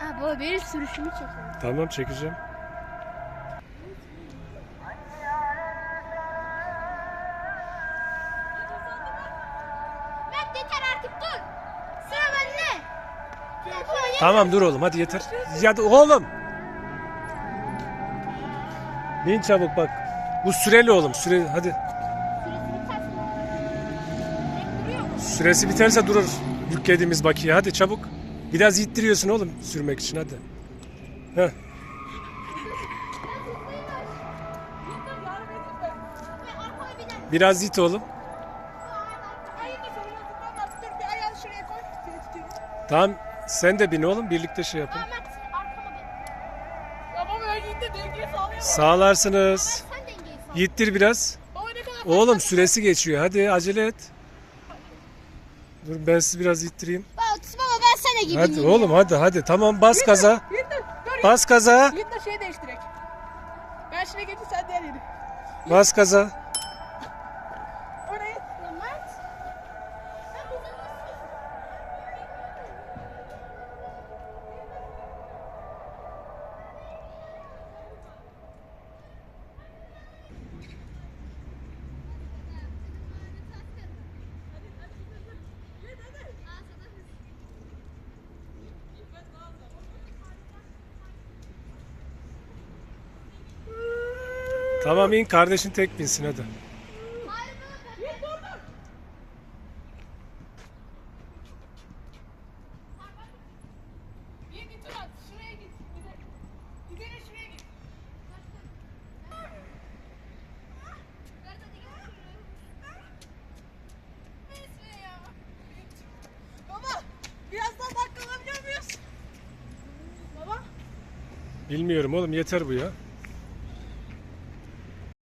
Baba benim sürüşümü çekin. Tamam çekeceğim. Mert yeter artık dur. Sıra bende. Tamam dur oğlum hadi yeter. Ya da oğlum. Bin çabuk bak. Bu süreli oğlum süreli hadi. Süresi biterse durur yüklediğimiz bakiye. Hadi çabuk. Biraz ittiriyorsun oğlum sürmek için hadi. Heh. Biraz it oğlum. Tamam sen de bin oğlum birlikte şey yapın. Sağlarsınız. Yittir biraz. Oğlum süresi geçiyor. Hadi acele et. Dur ben sizi biraz ittireyim. Sana gibi. Hadi oğlum hadi hadi. Tamam bas. Yiğit dur. Dur. Bas gaza. Yiğit dur şeyi değiştirek. Ben şuraya geçeyim sen diğer yeri. Bas gaza. Tamam in kardeşin tek binsin hadi. Bilmiyorum oğlum yeter bu ya.